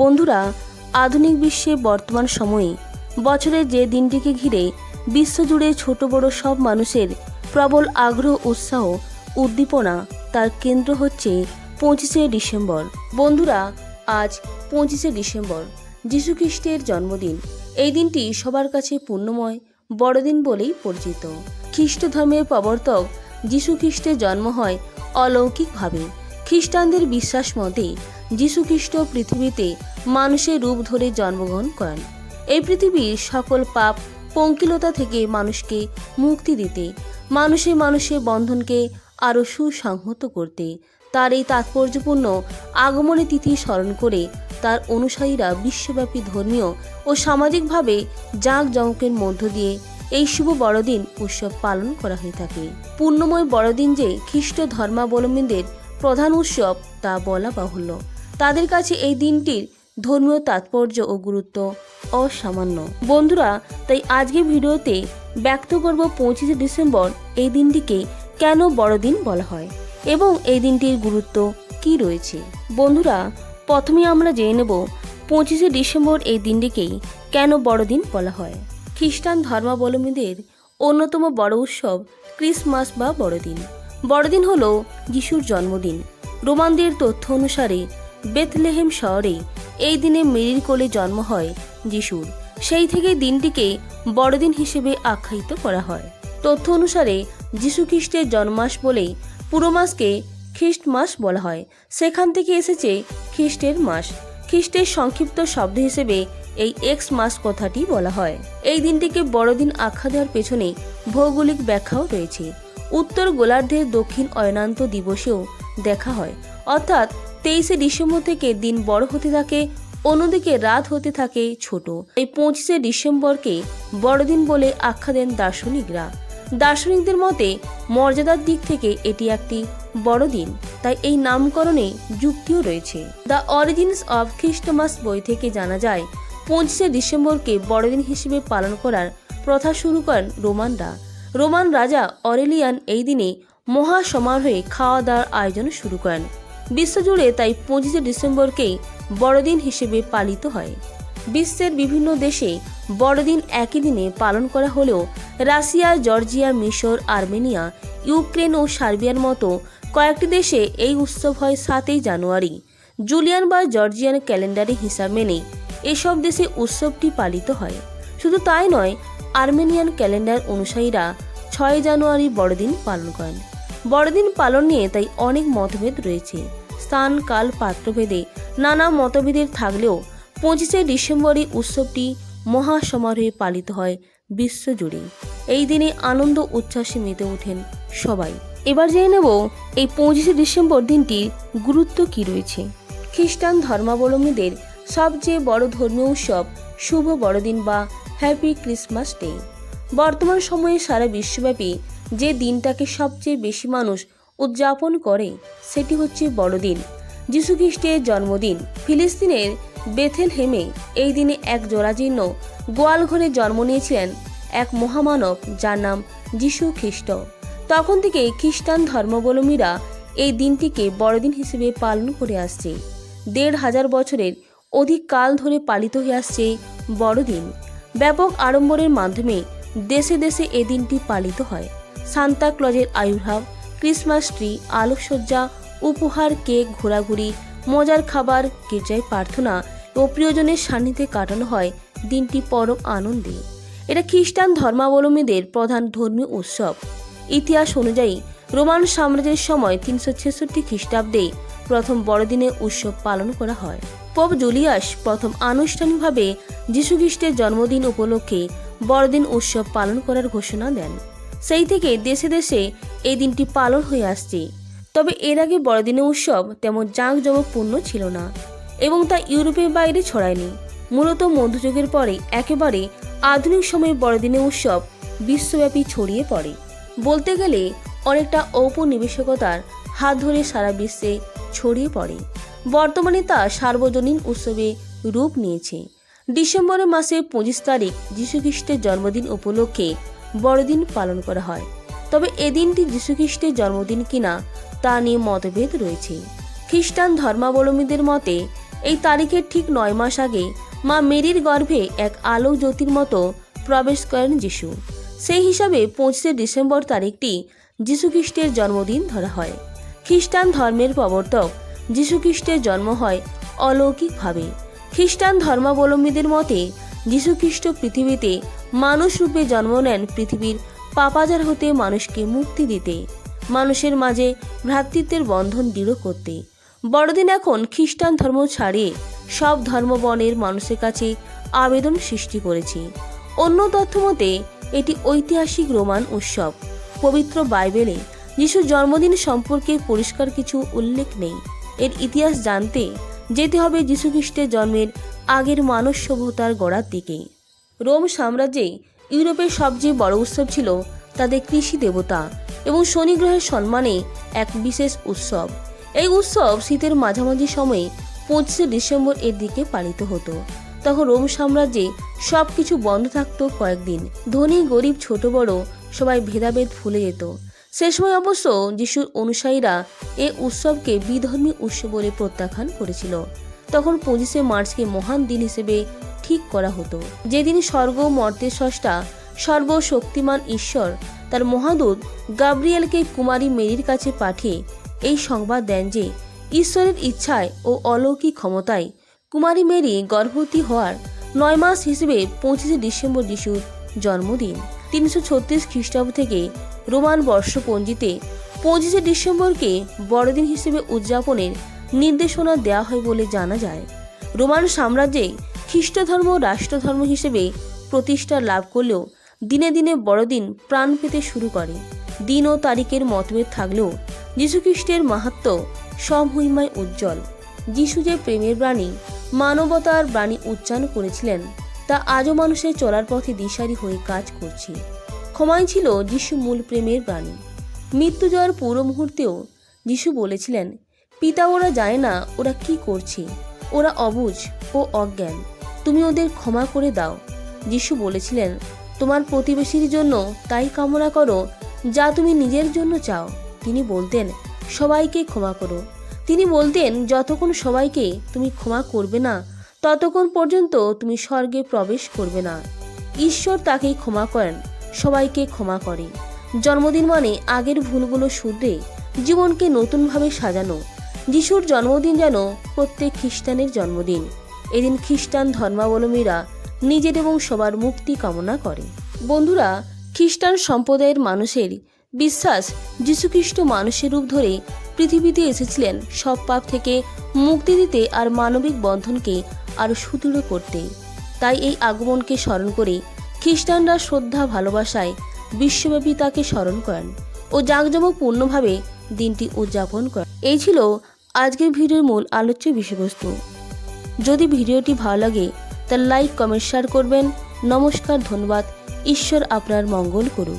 বন্ধুরা, আধুনিক বিশ্বে বর্তমান সময়ে বছরের যে দিনটিকে ঘিরে বিশ্বজুড়ে ছোট বড় সব মানুষের প্রবল আগ্রহ, উৎসাহ, উদ্দীপনা তার কেন্দ্র হচ্ছে পঁচিশে ডিসেম্বর। বন্ধুরা, আজ পঁচিশে ডিসেম্বর যীশুখ্রিস্টের জন্মদিন। এই দিনটি সবার কাছে পুণ্যময়, বড়দিন বলেই পরিচিত। খ্রিস্ট ধর্মের প্রবর্তক যীশুখ্রিস্টের জন্ম হয় অলৌকিকভাবে। খ্রিস্টানদের বিশ্বাস মতে যীশুখ্রিস্ট পৃথিবীতে মানুষের রূপ ধরে জন্মগ্রহণ করেন। এই পৃথিবীর সকল পাপ, পঙ্কিলতা থেকে মানুষকে মুক্তি দিতে, মানুষে মানুষের বন্ধনকে আরও সুসংহত করতে, তার এই তাৎপর্যপূর্ণ আগমনী তিথি স্মরণ করে তার অনুসারীরা বিশ্বব্যাপী ধর্মীয় ও সামাজিকভাবে জাঁকজমকের মধ্য দিয়ে এই শুভ বড়দিন উৎসব পালন করা হয়ে থাকে। পূর্ণময় বড়দিন যে খ্রিস্ট ধর্মাবলম্বীদের প্রধান উৎসব তা বলা বাহুল্য। তাদের কাছে এই দিনটির ধর্মীয় তাৎপর্য ও গুরুত্ব অসামান্য। বন্ধুরা, তাই আজকের ভিডিওতে ব্যক্ত করব পঁচিশে ডিসেম্বর এই দিনটিকে কেন বড়দিন বলা হয় এবং এই দিনটির গুরুত্ব কি রয়েছে। বন্ধুরা, প্রথমে আমরা জেনে নেব পঁচিশে ডিসেম্বর এই দিনটিকেই কেন বড়দিন বলা হয়। খ্রিস্টান ধর্মাবলম্বীদের অন্যতম বড় উৎসব ক্রিসমাস বা বড়দিন। বড়দিন হল যিশুর জন্মদিন। রোমানদের তথ্য অনুসারে বেথলেহেম শহরে এই দিনে মেরির কোলে জন্ম হয় যিশুর। সেই থেকে দিনটিকে বড়দিন হিসেবে আখ্যায়িত করা হয়। তথ্য অনুসারে যিশু খ্রিস্টের জন্মাস বলেই পুরো মাসকে খ্রিস্ট মাস বলা হয়। সেখান থেকে এসেছে খ্রিস্টের মাস। খ্রিস্টের সংক্ষিপ্ত শব্দ হিসেবে এই এক্স মাস কথাটি বলা হয়। এই দিনটিকে বড়দিন আখ্যা দেওয়ার পেছনে ভৌগোলিক ব্যাখ্যাও রয়েছে। উত্তর গোলার্ধের দক্ষিণ অয়নান্ত দিবসেও দেখা হয়। অর্থাৎ তেইশে ডিসেম্বর থেকে দিন বড় হতে থাকে, অন্যদিকে রাত হতে থাকে ছোট। এই পঁচিশে ডিসেম্বরকে বড়দিন বলে আখ্যা দেন দার্শনিকরা। দার্শনিকদের মতে, মর্যাদার দিক থেকে এটি একটি বড়দিন, তাই এই নামকরণে যুক্তিও রয়েছে। দ্য অরিজিনস অফ খ্রিস্টমাস বই থেকে জানা যায়, পঁচিশে ডিসেম্বরকে বড়দিন হিসেবে পালন করার প্রথা শুরু করেন রোমানরা। রোমান রাজা অরেলিয়ান এই দিনে মহা সমারোহে খাওয়া দাওয়ার আয়োজন শুরু করেন। বিশ্বজুড়ে তাই পঁচিশে ডিসেম্বরকেই বড়দিন হিসেবে পালিত হয়। বিশ্বের বিভিন্ন দেশে বড়দিন একই দিনে পালন করা হলেও রাশিয়া, জর্জিয়া, মিশর, আর্মেনিয়া, ইউক্রেন ও সার্বিয়ার মতো কয়েকটি দেশে এই উৎসব হয় সাতই জানুয়ারি। জুলিয়ান বা জর্জিয়ান ক্যালেন্ডারে হিসাব মেনে এসব দেশে উৎসবটি পালিত হয়। শুধু তাই নয়, আর্মেনিয়ান ক্যালেন্ডার অনুসারীরা ছয় জানুয়ারি বড়দিন পালন করেন। বড়দিন পালন নিয়ে তাই অনেক মতভেদ রয়েছে। স্থান কাল পাত্রভেদে। নানা মতভেদের থাকলেও পঁচিশে ডিসেম্বরে উৎসবটি মহা সমারোহে পালিত হয় বিশ্বজুড়ে এই দিনে আনন্দ উচ্ছ্বাসে মেতে ওঠেন সবাই। এবার জেনে নেব এই পঁচিশে ডিসেম্বর দিনটির গুরুত্ব কি রয়েছে। খ্রিস্টান ধর্মাবলম্বীদের সবচেয়ে বড় ধর্মীয় উৎসব শুভ বড়দিন বা হ্যাপি ক্রিসমাস ডে বর্তমান সময়ে সারা বিশ্বব্যাপী যে দিনটাকে সবচেয়ে বেশি মানুষ উদযাপন করে, সেটি হচ্ছে বড়দিন। যীশুখ্রিস্টের জন্মদিন। ফিলিস্তিনের বেথেলহেমে এই দিনে এক জোড়াজীর্ণ গোয়াল ঘরে জন্ম নিয়েছিলেন এক মহামানব যার নাম যীশু খ্রিস্ট তখন থেকে খ্রিস্টান ধর্মাবলম্বীরা এই দিনটিকে বড়দিন হিসেবে পালন করে আসছে। দেড় হাজার বছরের অধিক কাল ধরে পালিত হয়ে আসছে বড়দিন। ব্যাপক আড়ম্বরের মাধ্যমে দেশে দেশে এ দিনটি পালিত হয়। সান্তা ক্লজের আবির্ভাব ক্রিসমাস ট্রি, আলোকসজ্জা, উপহার, কেক, ঘোরাঘুরি, মজার খাবার, গির্জায় প্রার্থনা ও প্রিয়জনের সান্নিধ্যে কাটানো হয় দিনটি পরম আনন্দে। এটা খ্রিস্টান ধর্মাবলম্বীদের প্রধান ধর্মীয় উৎসব। ইতিহাস অনুযায়ী, রোমান সাম্রাজ্যের সময় তিনশো ছেষট্টি খ্রিস্টাব্দে প্রথম বড়দিনে উৎসব পালন করা হয়। পোপ জুলিয়াস প্রথম আনুষ্ঠানিকভাবে যীশুখ্রিস্টের জন্মদিন উপলক্ষে বড়দিন উৎসব পালন করার ঘোষণা দেন। সেই থেকে দেশে দেশে এই দিনটি পালন হয়ে আসছে। তবে এর আগে বড়দিনের উৎসব তেমন জাঁকজমকপূর্ণ ছিল না এবং তা ইউরোপের বাইরে ছড়ায়নি। মূলত মধ্যযুগের পরে একেবারে আধুনিক সময়ে বড়দিনের উৎসব বিশ্বব্যাপী ছড়িয়ে পড়ে। বলতে গেলে অনেকটা ঔপনিবেশিকতার হাত ধরে সারা বিশ্বে ছড়িয়ে পড়ে। বর্তমানে তা সার্বজনীন উৎসবে রূপ নিয়েছে। ডিসেম্বরের মাসে পঁচিশ তারিখ যীশুখ্রিস্টের জন্মদিন উপলক্ষে বড়দিন পালন করা হয়। তবে এদিনটি যীশুখ্রিস্টের জন্মদিন কিনা তা নিয়ে মতভেদ রয়েছে। খ্রিস্টান ধর্মাবলম্বীদের মতে, এই তারিখের ঠিক নয় মাস আগে মা মেরির গর্ভে এক আলো জ্যোতির মতো প্রবেশ করেন যিশু। সেই হিসাবে পঁচিশে ডিসেম্বর তারিখটি যীশুখ্রিস্টের জন্মদিন ধরা হয়। খ্রিস্টান ধর্মের প্রবর্তক যীশুখ্রিস্টের জন্ম হয় অলৌকিকভাবে। খ্রিস্টান ধর্মাবলম্বীদের মতে যীশুখ্রিস্ট পৃথিবীতে মানুষ রূপে জন্ম নেন পৃথিবীর পাপাজার হতে মানুষকে মুক্তি দিতে, মানুষের মাঝে ভ্রাতৃত্বের বন্ধন দৃঢ় করতে। বড়দিন এখন খ্রিস্টান ধর্ম ছাড়িয়ে সব ধর্মবর্ণের মানুষের কাছে আবেদন সৃষ্টি করেছে। অন্য তথ্য মতে, এটি ঐতিহাসিক রোমান উৎসব। পবিত্র বাইবেলে যিশুর জন্মদিন সম্পর্কে পরিষ্কার কিছু উল্লেখ নেই। এর ইতিহাস জানতে যেতে হবে যীশুখ্রিস্টের জন্মের আগের মানব সভ্যতার গোড়ার দিকে। রোম সাম্রাজ্যে ইউরোপের সবচেয়ে বড় উৎসব ছিল তাদের কৃষি দেবতা এবং শনি গ্রহের সম্মানে এক বিশেষ উৎসব। এই উৎসব শীতের মাঝামাঝি সময়ে পঁচিশে ডিসেম্বর এর দিকে পালিত হতো। তখন রোম সাম্রাজ্যে সব কিছু বন্ধ থাকতো কয়েকদিন। ধনী, গরিব, ছোট, বড় সবাই ভেদাভেদ ভুলে যেত। সে সময় অবশ্য যিশুর অনুসারীরা এ উৎসবকে বিধর্মী উৎসব বলে প্রত্যাখ্যান করেছিল। তখন পঁচিশে মার্চকে মহান দিন হিসেবে ঠিক করা হতো। যেদিন স্বর্গ মর্তের স্রষ্টা, সর্বশক্তিমান ঈশ্বর তার মহাদূত গাব্রিয়েলকে কুমারী মেরির কাছে পাঠিয়ে এই সংবাদ দেন যে, ঈশ্বরের ইচ্ছায় ও অলৌকিক ক্ষমতায় কুমারী মেরি গর্ভবতী হওয়ার নয় মাস হিসেবে পঁচিশে ডিসেম্বর যিশুর জন্মদিন। তিনশো ছত্রিশ খ্রিস্টাব্দ থেকে রোমান বর্ষপঞ্জিতে পঁচিশে ডিসেম্বরকে বড়দিন হিসেবে উদযাপনের নির্দেশনা দেওয়া হয় বলে জানা যায়। রোমান সাম্রাজ্যে খ্রিস্ট ধর্ম রাষ্ট্রধর্ম হিসেবে প্রতিষ্ঠা লাভ করলেও দিনে দিনে বড়দিন প্রাণ পেতে শুরু করে। দিন ও তারিখের মতভেদ থাকলেও যীশুখ্রিস্টের মাহাত্ম সমহিমায় উজ্জ্বল। যিশু যে প্রেমের বাণী, মানবতার বাণী উচ্চারণ করেছিলেন, তা আজও মানুষের চলার পথে দিশারি হয়ে কাজ করছে। ক্ষমাই ছিল যিশু মূল প্রেমের বাণী। মৃত্যু যাওয়ার পুরো মুহূর্তেও যিশু বলেছিলেন, পিতা ওরা জানে না ওরা কি করছে। ওরা অবুঝ ও অজ্ঞান। তুমি ওদের ক্ষমা করে দাও। যিশু বলেছিলেন, তোমার প্রতিবেশীর জন্য তাই কামনা করো, যা তুমি নিজের জন্য চাও। তিনি বলতেন, সবাইকে ক্ষমা করো। তিনি বলতেন, যতক্ষণ সবাইকে তুমি ক্ষমা করবে না, ততক্ষণ পর্যন্ত তুমি স্বর্গে প্রবেশ করবে না। ঈশ্বর তাকেই ক্ষমা করেন। সবাইকে ক্ষমা করে। জন্মদিন মানে আগের ভুলগুলো শুধরে জীবনকে নতুনভাবে সাজানো। যিশুর জন্মদিন যেন প্রত্যেক খ্রিস্টানের জন্মদিন। এদিন খ্রিস্টান ধর্মাবলম্বীরা নিজের এবং সবার মুক্তি কামনা করে। বন্ধুরা, খ্রিস্টান সম্প্রদায়ের মানুষের বিশ্বাস যীশুখ্রিস্ট মানুষের রূপ ধরে পৃথিবীতে এসেছিলেন সব পাপ থেকে মুক্তি দিতে আর মানবিক বন্ধনকে আরও সুদৃঢ় করতে। তাই এই আগমনকে স্মরণ করে খ্রিস্টানরা শ্রদ্ধা, ভালোবাসায় বিশ্বব্যাপী তাকে স্মরণ করেন ও জাঁকজমকপূর্ণভাবে দিনটি উদযাপন করেন। এই ছিল আজকের ভিডিওর মূল আলোচ্য বিষয়বস্তু। যদি ভিডিওটি ভালো লাগে তার লাইক কমেন্ট শেয়ার করবেন। নমস্কার, ধন্যবাদ। ঈশ্বর আপনার মঙ্গল করুক।